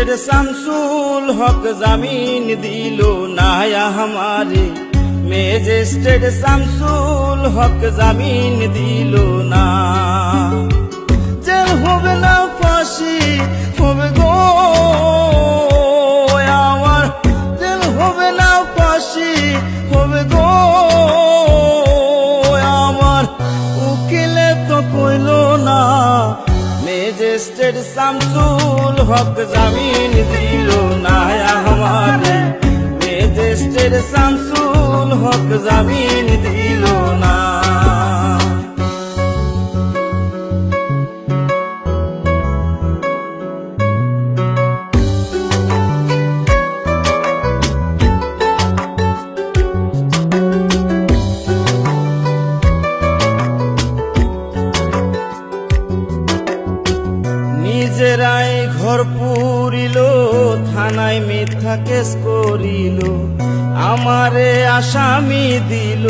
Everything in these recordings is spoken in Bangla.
দেশের শামসুল হক জামিন দিল নায়া আমারে মেজেস্টেড শামসুল হক জামিন দিল না। জেল হবে না ফাঁসি, হবে গো আমার। জেল হবে না ফাঁসি, হবে গো আমার। উকিলে তো কইল না মেজেস্টেড শামসুল হক জামিন দিল না আমারে মেজেস্টের শামসুল হক জামিন থানায় মিথ্যা কেস করিল, আমারে আসামি দিল।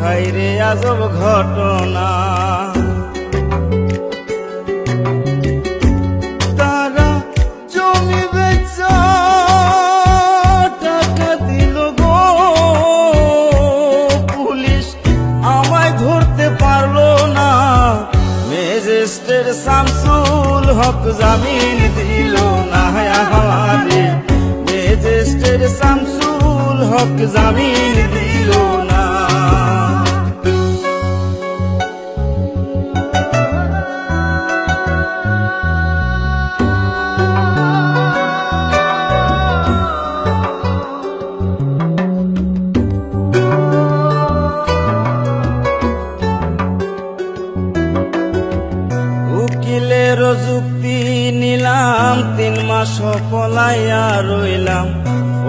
হাইরে আজব ঘটনা। শামসুল হক জামিন দিল না। শামসুল হক জামিন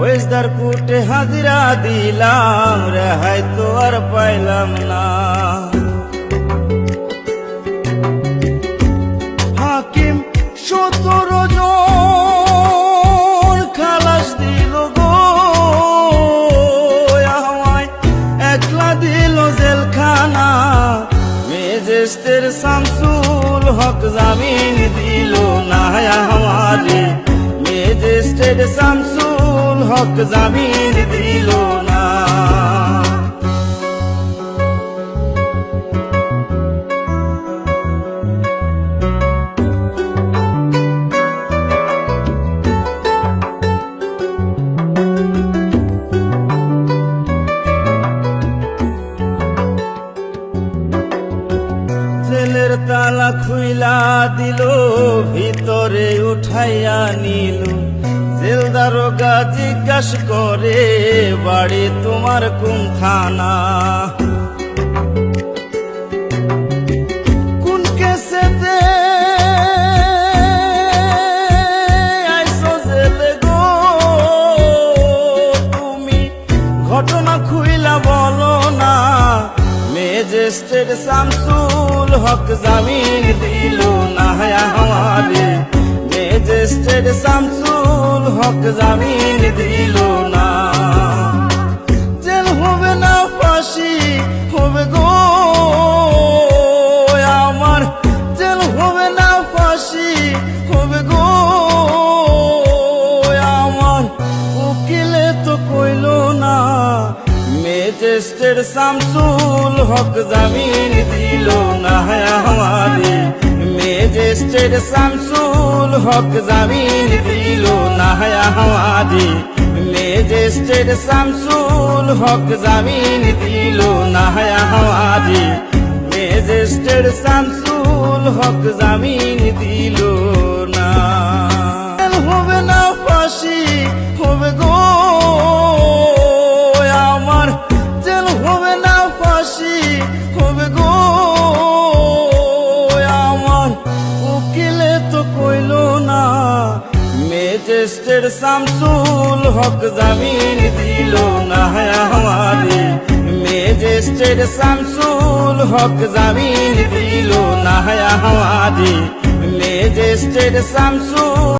ফৌজদার কুটে হাজিরা দিলাম, রেহাই তো আর পাইলাম না। হাকিম সতেরো খালাস দিল গো, আমায় একলা দিল জেলখানা। মেজেস্টের শামসুল হক জামিন দিল না, আমারে মেজেস্টের শামসুল হক জামিন দিল না। তালা খুইলা দিল ভিতরে উঠাইয়া নিল। দারোগা জিজ্ঞাস করে, বাড়ি তোমার কোন থানা কোন কেসেতে ঘটনা খুইলা বলো না। শামসুল হক জামিন দিল না আমারে। মেজেস্টের শামসুল হক জামিন দিল না জেল হবে না ফাঁসি হবে গো আমার জেল হবে না ফাঁসি হবে গো আমার উকিলে তো কইল না মেজেস্টের শামসুল হক জামিন দিল মেজেস্টের শামসুল হক জামিন দিল না আমারে লেজেস্টের শামসুল হক জামিন দিল না আমারে লেজেস্টের শামসুল হক জামিন দিল। ম্যাজিস্ট্রেট শামসুল হক জামিন দিল না আমারে ম্যাজিস্ট্রেট শামসুল হক জামিন দিল না আমারে ম্যাজিস্ট্রেট শামসুল